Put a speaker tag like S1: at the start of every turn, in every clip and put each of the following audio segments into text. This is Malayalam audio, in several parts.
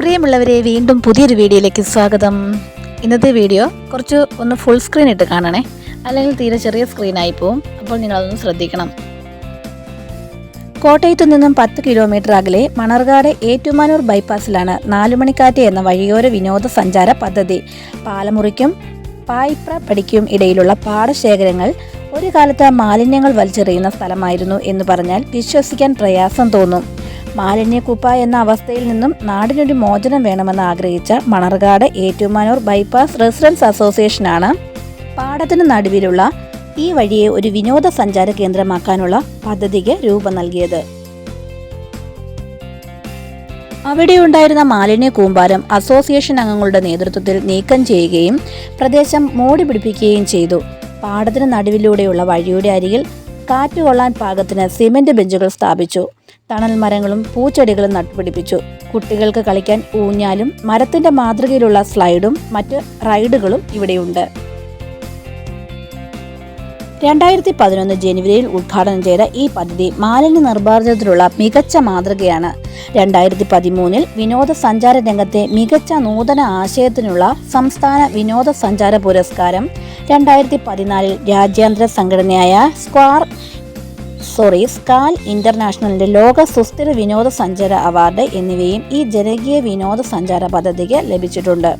S1: പ്രിയമുള്ളവരെ വീണ്ടും പുതിയൊരു വീഡിയോയിലേക്ക് സ്വാഗതം. ഇന്നത്തെ വീഡിയോ കുറച്ച് ഒന്ന് ഫുൾ സ്ക്രീൻ ഇട്ട് കാണണേ. അല്ലെങ്കിൽ തീരെ ചെറിയ സ്ക്രീനായി പോവും. അപ്പോൾ നിങ്ങളതൊന്ന് ശ്രദ്ധിക്കണം. കോട്ടയത്തു നിന്നും പത്ത് കിലോമീറ്റർ അകലെ മണർകാട് ഏറ്റുമാനൂർ ബൈപ്പാസിലാണ് നാലുമണിക്കാറ്റ് എന്ന വഴിയോര വിനോദസഞ്ചാര പദ്ധതി. പാലമുറിക്കും പായിപ്ര പടിക്കും ഇടയിലുള്ള പാടശേഖരങ്ങൾ ഒരു കാലത്ത് മാലിന്യങ്ങൾ വലിച്ചെറിയുന്ന സ്ഥലമായിരുന്നു എന്ന് പറഞ്ഞാൽ വിശ്വസിക്കാൻ പ്രയാസം തോന്നും. മാലിന്യക്കുപ്പ എന്ന അവസ്ഥയിൽ നിന്നും നാടിനൊരു മോചനം വേണമെന്ന് ആഗ്രഹിച്ച മണർകാട് ഏറ്റുമാനൂർ ബൈപ്പാസ് റെസിഡൻസ് അസോസിയേഷനാണ്. പാടത്തിന് നടുവിലുള്ള ഈ വഴിയെ ഒരു വിനോദസഞ്ചാര കേന്ദ്രമാക്കാനുള്ള പദ്ധതിക്ക് രൂപം നൽകിയത്. അവിടെയുണ്ടായിരുന്ന മാലിന്യ കൂമ്പാരം അസോസിയേഷൻ അംഗങ്ങളുടെ നേതൃത്വത്തിൽ നീക്കം ചെയ്യുകയും പ്രദേശം മോടി പിടിപ്പിക്കുകയും ചെയ്തു. പാടത്തിന് നടുവിലൂടെയുള്ള വഴിയുടെ അരികിൽ കാറ്റുകൊള്ളാൻ പാകത്തിന് സിമെന്റ് ബെഞ്ചുകൾ സ്ഥാപിച്ചു. തണൽ മരങ്ങളും പൂച്ചെടികളും നട്ടുപിടിപ്പിച്ചു. കുട്ടികൾക്ക് കളിക്കാൻ ഊഞ്ഞാലും മരത്തിന്റെ മാതൃകയിലുള്ള സ്ലൈഡും മറ്റ് റൈഡുകളും ഇവിടെയുണ്ട്. രണ്ടായിരത്തി പതിനൊന്ന് ജനുവരിയിൽ ഉദ്ഘാടനം ചെയ്ത ഈ പദ്ധതി മാലിന്യ നിർമ്മാർജനത്തിലുള്ള മികച്ച മാതൃകയാണ്. രണ്ടായിരത്തി പതിമൂന്നിൽ വിനോദസഞ്ചാര രംഗത്തെ മികച്ച നൂതന ആശയത്തിനുള്ള സംസ്ഥാന വിനോദസഞ്ചാര പുരസ്കാരം രണ്ടായിരത്തി പതിനാലിൽ രാജ്യാന്തര സംഘടനയായ സ്ക്വാർ സോറി സ്കാൽ ഇന്റർനാഷണലിന്റെ ലോക സുസ്ഥിര വിനോദസഞ്ചാര അവാർഡ് എന്നിവയും ഈ ജനകീയ വിനോദസഞ്ചാര പദ്ധതിക്ക് ലഭിച്ചിട്ടുണ്ട്.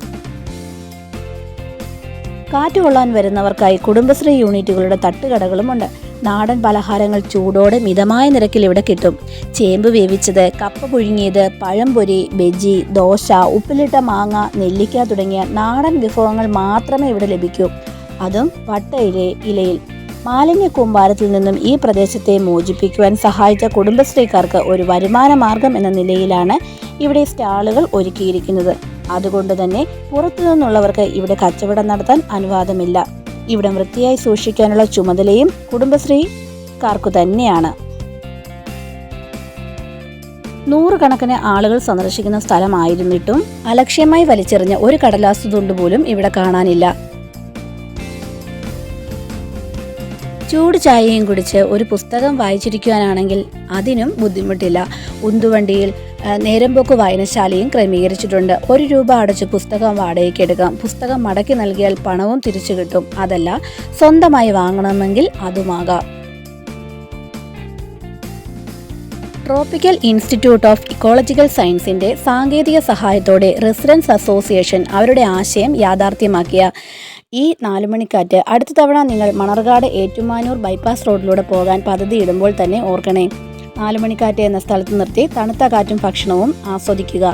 S1: കാറ്റുകൊള്ളാൻ വരുന്നവർക്കായി കുടുംബശ്രീ യൂണിറ്റുകളുടെ തട്ടുകടകളുമുണ്ട് നാടൻ പലഹാരങ്ങൾ ചൂടോടെ മിതമായ നിരക്കിൽ ഇവിടെ കിട്ടും. ചേമ്പ് വേവിച്ചത് കപ്പ പുഴുങ്ങിയത് പഴംപൊരി ബെജി ദോശ ഉപ്പിലിട്ട മാങ്ങ നെല്ലിക്ക തുടങ്ങിയ നാടൻ വിഭവങ്ങൾ മാത്രമേ ഇവിടെ ലഭിക്കൂ. അതും വട്ട ഇല ഇലയിൽ. മാലിന്യ കൂമ്പാരത്തിൽ നിന്നും ഈ പ്രദേശത്തെ മോചിപ്പിക്കുവാൻ സഹായിച്ച കുടുംബശ്രീക്കാർക്ക് ഒരു വരുമാന മാർഗം എന്ന നിലയിലാണ് ഇവിടെ സ്റ്റാളുകൾ ഒരുക്കിയിരിക്കുന്നത്. അതുകൊണ്ട് തന്നെ പുറത്തു നിന്നുള്ളവർക്ക് ഇവിടെ കച്ചവടം നടത്താൻ അനുവാദമില്ല. ഇവിടെ വൃത്തിയായി സൂക്ഷിക്കാനുള്ള ചുമതലയും കുടുംബശ്രീക്കാർക്കു തന്നെയാണ്. നൂറുകണക്കിന് ആളുകൾ സന്ദർശിക്കുന്ന സ്ഥലമായിരുന്നിട്ടും അലക്ഷ്യമായി വലിച്ചെറിഞ്ഞ ഒരു കടലാസ് തുണ്ട് പോലും ഇവിടെ കാണാനില്ല. ചൂട് ചായയും കുടിച്ച് ഒരു പുസ്തകം വായിച്ചിരിക്കുവാനാണെങ്കിൽ അതിനും ബുദ്ധിമുട്ടില്ല. ഉന്തുവണ്ടിയിൽ നേരം നേരമ്പോക്ക് വായനശാലയും ക്രമീകരിച്ചിട്ടുണ്ട്. ഒരു രൂപ അടച്ച് പുസ്തകം വാടകയ്ക്ക് എടുക്കാം. പുസ്തകം മടക്കി നൽകിയാൽ പണവും തിരിച്ചു കിട്ടും. അതല്ല സ്വന്തമായി വാങ്ങണമെങ്കിൽ അതുമാകാം. ട്രോപ്പിക്കൽ ഇൻസ്റ്റിറ്റ്യൂട്ട് ഓഫ് ഇക്കോളജിക്കൽ സയൻസിന്റെ സാങ്കേതിക സഹായത്തോടെ റെസിഡൻസ് അസോസിയേഷൻ അവരുടെ ആശയം യാഥാർത്ഥ്യമാക്കിയ ഈ നാലുമണിക്കാറ്റ് അടുത്ത തവണ നിങ്ങൾ മണർകാട് ഏറ്റുമാനൂർ ബൈപ്പാസ് റോഡിലൂടെ പോകാൻ പദ്ധതിയിടുമ്പോൾ തന്നെ ഓർക്കണേ. നാലുമണിക്കാറ്റ് എന്ന സ്ഥലത്ത് നിർത്തി തണുത്ത കാറ്റും ഭക്ഷണവും ആസ്വദിക്കുക.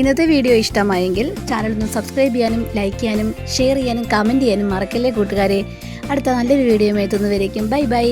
S1: ഇന്നത്തെ വീഡിയോ ഇഷ്ടമായെങ്കിൽ ചാനൽ ഒന്ന് സബ്സ്ക്രൈബ് ചെയ്യാനും ലൈക്ക് ചെയ്യാനും ഷെയർ ചെയ്യാനും കമന്റ് ചെയ്യാനും മറക്കല്ലേ കൂട്ടുകാരെ. അടുത്ത നല്ലൊരു വീഡിയോ എത്തുന്നവരേക്കും ബൈ ബൈ